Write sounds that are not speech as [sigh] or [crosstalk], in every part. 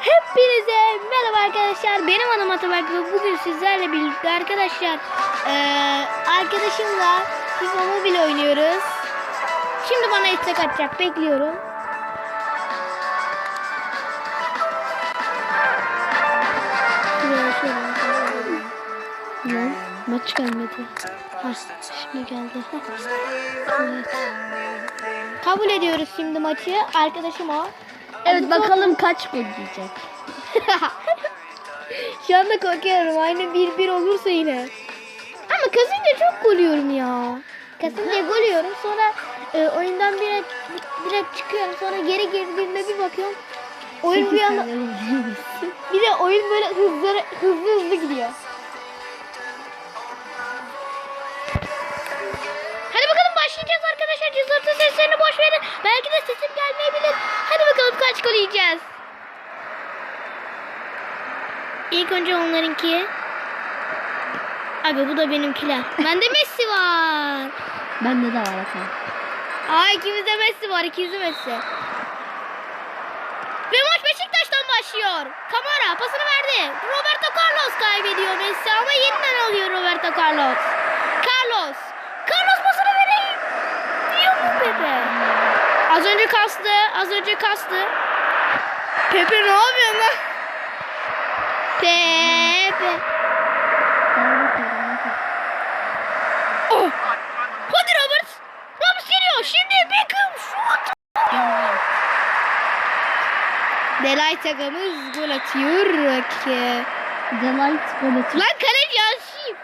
Hepinize merhaba arkadaşlar. Benim adım Atabak ve bugün sizlerle birlikte arkadaşlar eee, arkadaşımla FIFA Mobile oynuyoruz. Şimdi bana istek atacak. Bekliyorum. Lan maç gelmedi. Ha, şimdi geldi. [laughs] Evet. Kabul ediyoruz şimdi maçı. Arkadaşım o. Evet bakalım kaç gol diyecek. [laughs] Şu anda korkuyorum. Aynı 1-1 olursa yine. Ama kasınca çok golüyorum ya. Kasınca golüyorum. Sonra e, oyundan direkt, direkt çıkıyorum. Sonra geri girdiğimde bir bakıyorum. Oyun bir anda... [laughs] Bir de oyun böyle hızlı hızlı hızlı gidiyor. Hadi bakalım başlayacağız arkadaşlar. Cızırtı seslerini boş verin. Belki de sesim gelmeyebilir. Hadi kaç gol yiyeceğiz. İlk önce onlarınki. Abi bu da benimkiler. Bende Messi var. Bende de var efendim. Aa ikimizde Messi var. ikimizde Messi. Ve maç Beşiktaş'tan başlıyor. Kamara pasını verdi. Roberto Carlos kaybediyor Messi ama yeniden alıyor Roberto Carlos. Carlos. Carlos pasını vereyim. Diyor mu Pepe? Az önce kastı. Az önce kastı. Pepe ne yapıyorsun lan? Pepe. Oh. Hadi Robert. Robert geliyor. Şimdi Beckham şut. Delay takımız gol atıyor. Delight gol atıyor. Lan kaleci Yasin.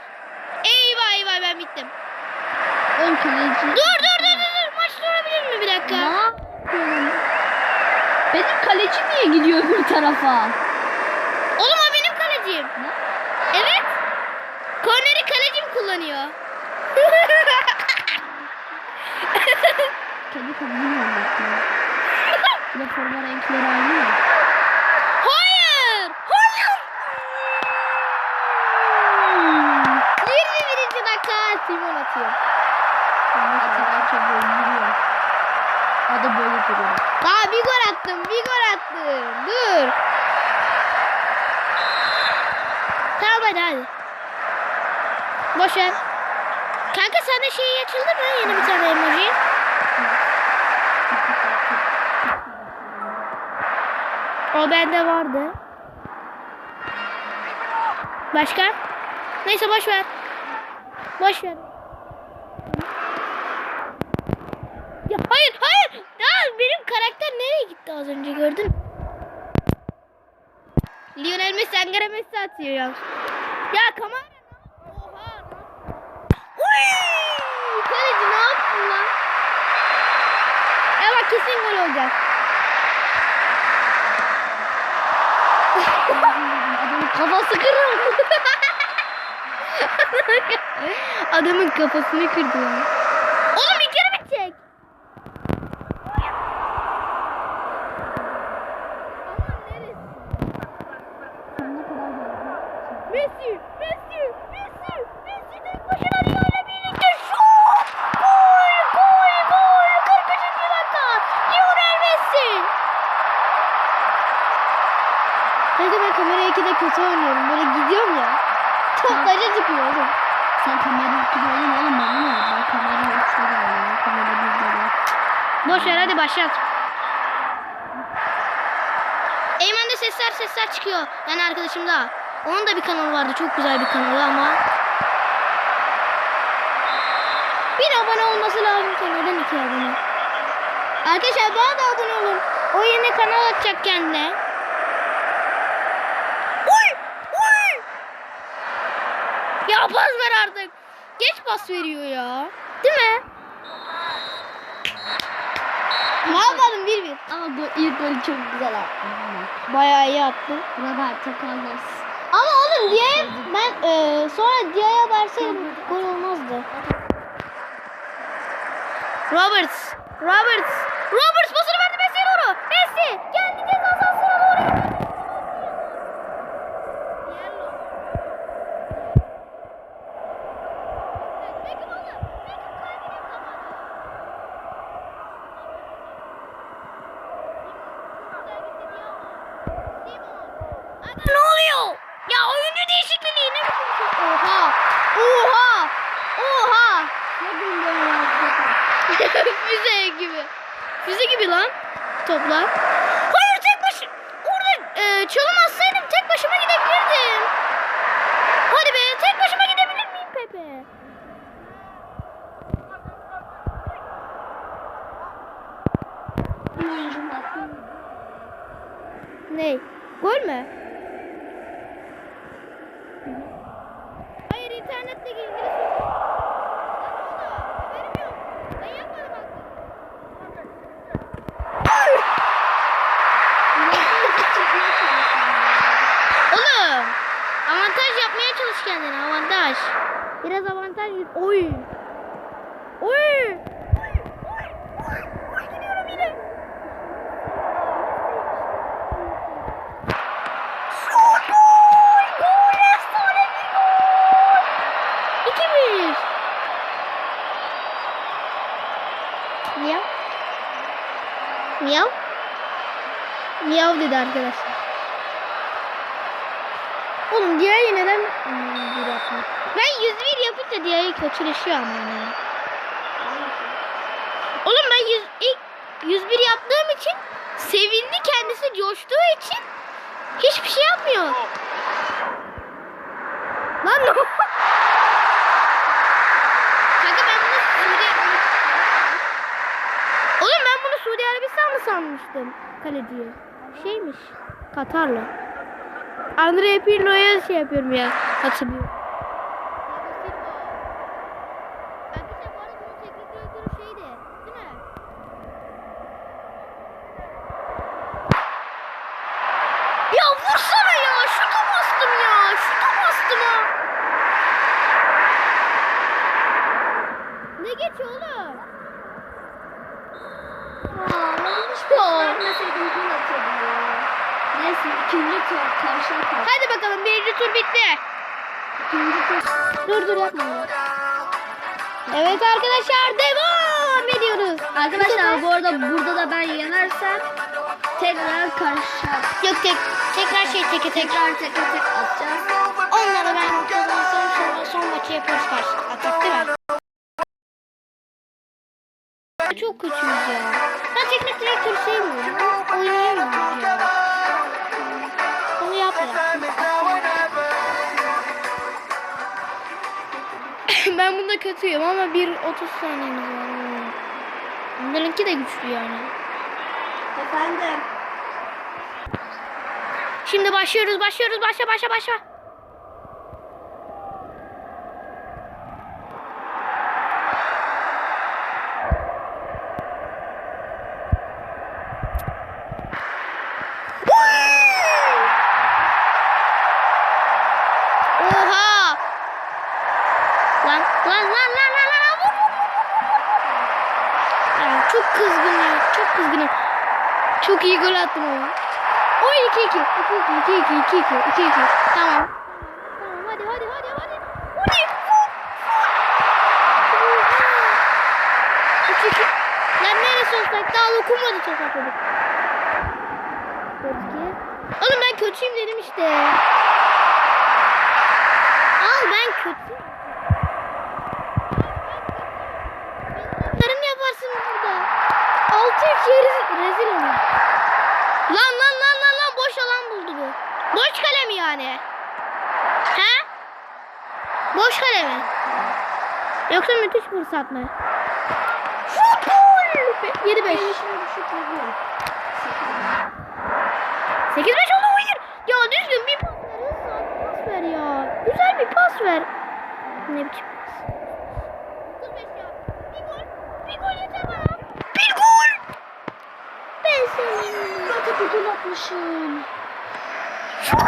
Eyvah eyvah ben bittim. Ön kaleci. Dur dur dur dur. Maç durabilir mi bir Ne dakika? yapıyorsun? Benim kaleci niye gidiyor bir tarafa? Oğlum o benim kalecim. Ne? Evet. Korneri kalecim kullanıyor. Kendi kalemi anlattım. [laughs] Bir de forma renkleri aynı ya. Hayır. Da böyle duruyor. Aa bir gol attım, bir gol attım. Dur. Tamam hadi hadi. Boş. Kanka sende şey açıldı mı? Yeni bir tane emoji. O bende vardı. Başka? Neyse. Boş ver. Ya hayır hayır. Ya benim karakter gitti az önce gördün? mü? Lionel Messi Ankara Messi atıyor ya. Ya kamera Oha. Uy! Kaleci ne yaptın lan? Ya bak kesin gol olacak. Adamın kafası kırıldı. [laughs] Adamın kafasını kırdı lan. Oğlum Boş ver hadi başlat. Eymen'de sesler sesler çıkıyor. Yani arkadaşım da. Onun da bir kanalı vardı. Çok güzel bir kanalı ama. Bir abone olması lazım kanaldan iki abone. Arkadaşlar bana da abone olun. O yeni kanal açacak kendine. Uy! Uy! Ya pas ver artık. Geç pas veriyor ya. Değil mi? Ama bu ilk golü çok güzel attın. ama. Bayağı iyi attın. Roberto Carlos. Ama oğlum diye ben e, sonra Dia'ya verseydim gol olmazdı. Roberts. Roberts. Roberts pasını verdi Messi'ye doğru. Messi geldi ceza sahasına doğru. Beckham değişikliğini yine mi konuşuyor? Oha! Oha! Oha! Ne bileyim ya. [laughs] Füze gibi. Füze gibi lan toplar. Hayır tek baş... Orada e, çalım tek başıma gidebilirdim. Hadi be tek başıma gidebilir miyim Pepe? Ne? Gol mü? Hayır internetle ilgili sorun. Haberim yok. Ben yapmadım aslında. Oğlum. Avantaj yapmaya çalış kendine. Avantaj. Biraz avantaj. Oy. Oy. Oy. Oy. Oy. Oy. Gidiyorum yine. Son gol. Gol. Efsane bir gol. 2-1. Miyav. Miyav. Miyav dedi arkadaşlar. Oğlum diğeri neden Hmm, bir dakika. Ben 101 yapınca diğeri kötüleşiyor ama yani. Oğlum ben 100, ilk 101 yaptığım için sevindi kendisi coştuğu için hiçbir şey yapmıyor. Lan ne? Kanka ben bunu Suudi Oğlum ben bunu Suudi Arabistan mı sanmıştım kaleciye? Şeymiş. Katarlı. Andre Pirlo'ya şey yapıyorum ya. Hatırlıyorum. Ya vursana ya. Şuta bastım ya. Şuta bastım ha. Ne geç oğlum? Aa, yanlış bir Vermeseydim gol atıyordum ya. Neyse ikinci tur karşıya kalk. Hadi bakalım birinci tur bitti. İkinci tur. Dur dur yapma ya. Evet arkadaşlar devam ediyoruz. Arkadaşlar bu arada burada da ben yenersem tekrar karşı Yok tek tekrar şey teke tek. tekrar tekrar tek atacağız. Onları ben kazansam sonra son maçı yaparız karşı atak değil mi? Çok kötüyüz ya. Ben teknik direktörü sevmiyorum. [laughs] ben bunda kötüyüm ama bir 30 saniyemiz var. Bunlarınki de güçlü yani. Efendim. Şimdi başlıyoruz, başlıyoruz. Başla, başla, başla. Oha! Lan, lan, lan, lan, lan, lan. Vur, vur, vur, vur, vur. Ya, çok kızgınım, çok kızgınım. Çok iyi gol attım ama. O 2 2 2 2 2 2 2 2 2 2 Tamam. Tamam hadi hadi hadi hadi. Hadi. Üç iki. Lan neresi olsak daha dokunmadı. Dört iki. Oğlum ben kötüyüm dedim işte. Al ben kötüyüm. Benim yaparsın burada. Altı üç yeri rezil olur. Lan lan lan lan lan boş alan buldu bu. Boş kale mi yani? He? Boş kale mi? Yoksa müthiş fırsat mı? Şut gol! 7 5. 8 5 oldu hayır. Ya düzgün bir pas ver. Pas ver ya. Güzel bir pas ver. Ne biçim pas? 9 5 ya. Bir gol. Bir gol yeter bana. Bir gol. Ben senin. Gol atmışım. Gol!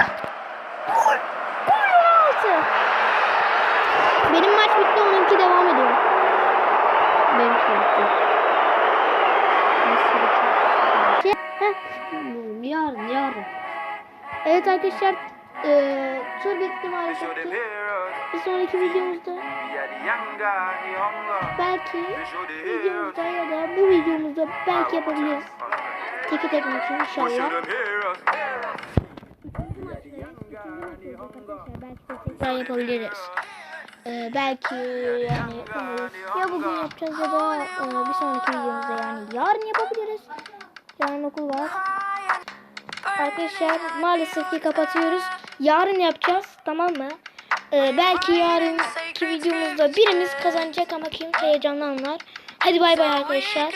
Gol! Gol 16. Benim maç bitti, onunki devam ediyor. Benim bitti. Heh. Yarın yarın. Evet arkadaşlar, eee tur bitti maalesef. Bir sonraki videomuzda belki videomuzda ya da bu videomuzda belki yapabiliriz. Teke tek maçı inşallah. tekrar yapabiliriz. Ee, belki yani. Ya bugün yapacağız ya da e, bir sonraki videomuzda yani yarın yapabiliriz. Yarın okul var. Arkadaşlar maalesef ki kapatıyoruz. Yarın yapacağız tamam mı? Ee, belki yarınki videomuzda birimiz kazanacak ama kim heyecanlı anlar. Hadi bay bay arkadaşlar.